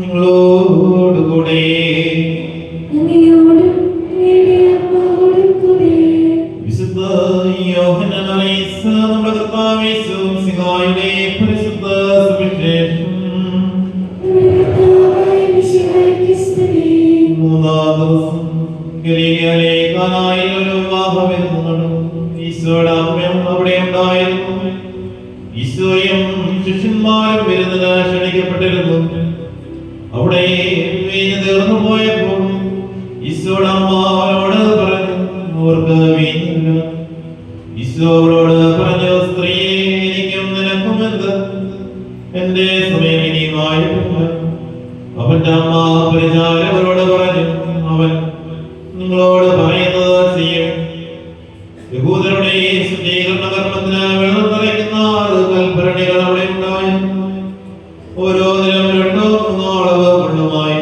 നിങ്ങളോടുകൂടെ. വിശുദ്ധ യോഹനൻ അലൈഹിസ്സലാം നമ്മുടെ കർത്താവ് യേശു സിഹായുടെ പരിശുദ്ധ സുവിശേഷം. മൂന്നാം ദിവസം ഗലീലയിലെ കാനായിൽ ഒരു വിവാഹം വരുന്നു ഈശോയുടെ അമ്മയും അവിടെ ഉണ്ടായിരുന്നു. ഈശോയും ശിഷ്യന്മാരും വരുന്നത് ക്ഷണിക്കപ്പെട്ടിരുന്നു. അവിടെ വീഞ്ഞ് തീർന്നു പോയപ്പോൾ ഈശോയുടെ അമ്മ അവരോട് പറഞ്ഞു അവർക്ക് വീഞ്ഞില്ല ഈശോയോട് പറഞ്ഞു സ്ത്രീയെ എനിക്കും നിനക്കും എന്ത്? എന്റെ സമയം ഇനിയുമായിട്ടില്ല. അവന്റെ അമ്മ പരിചാരകരോട് പറഞ്ഞു അവൻ നിങ്ങളോട് പറയുന്നത് ചെയ്യും. യഹൂദരുടെ ഓരോന്നിലും രണ്ടോ മൂന്നോ അളവ് വെള്ളമായി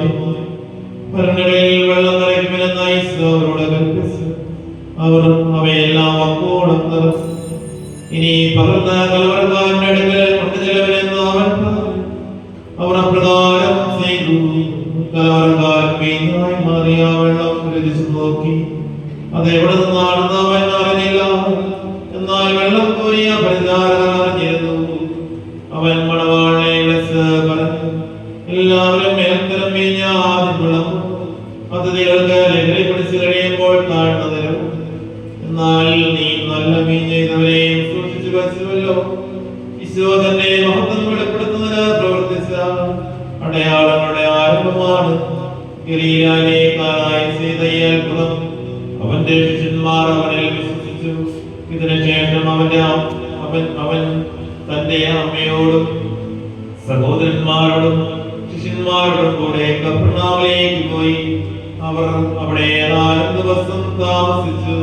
ഭരണകളിൽ വെള്ളം നിറയ്ക്കുമെന്ന് ഈശോ അവരോട് കൽപ്പിച്ചു. അവർ അവയെല്ലാം വക്കോളം നിറച്ചു ഇനി പകർന്ന കലവറക്കാരന്റെ അടുക്കൽ കൊണ്ടുചെല്ലവനെന്ന് അവൻ പറഞ്ഞു. അവർ അപ്രകാരം ചെയ്തു. കലവറക്കാരൻ വീഞ്ഞായി ആ വെള്ളം രുചിച്ചു നോക്കി. അത് എവിടെ നിന്നാണെന്ന് അവൻ അറിഞ്ഞില്ല. എന്നാൽ വെള്ളം കോരിയ പരിചാരകർ അറിഞ്ഞിരുന്നു. അവൻ മണവാളനെ അതിഥികൾക്ക് ലഹരി പിടിച്ചു കഴിയുമ്പോൾ താഴ്ന്നു തരും? എന്നാൽ നീ നല്ല മീൻ ചെയ്തവരെയും സൂക്ഷിച്ചു വച്ചുവല്ലോ ഈശോ തന്റെ മഹത്വം വെളിപ്പെടുത്തുന്നതിന് പ്രവർത്തിച്ച അടയാളങ്ങളുടെ ആരംഭമാണ്. ഗലീലാലേക്കാനായി ചെയ്ത ഈ അത്ഭുതം. അവന്റെ ശിഷ്യന്മാർ അവനിൽ വിശ്വസിച്ചു. ഇതിനുശേഷം അവന്റെ അവൻ അവൻ തന്റെ അമ്മയോടും സഹോദരന്മാരോടും ശിഷ്യന്മാരോടും കൂടെ കപ്രനാമിലേക്ക് പോയി. അവർ അവിടെ ഏതാനും ദിവസം താമസിച്ചു.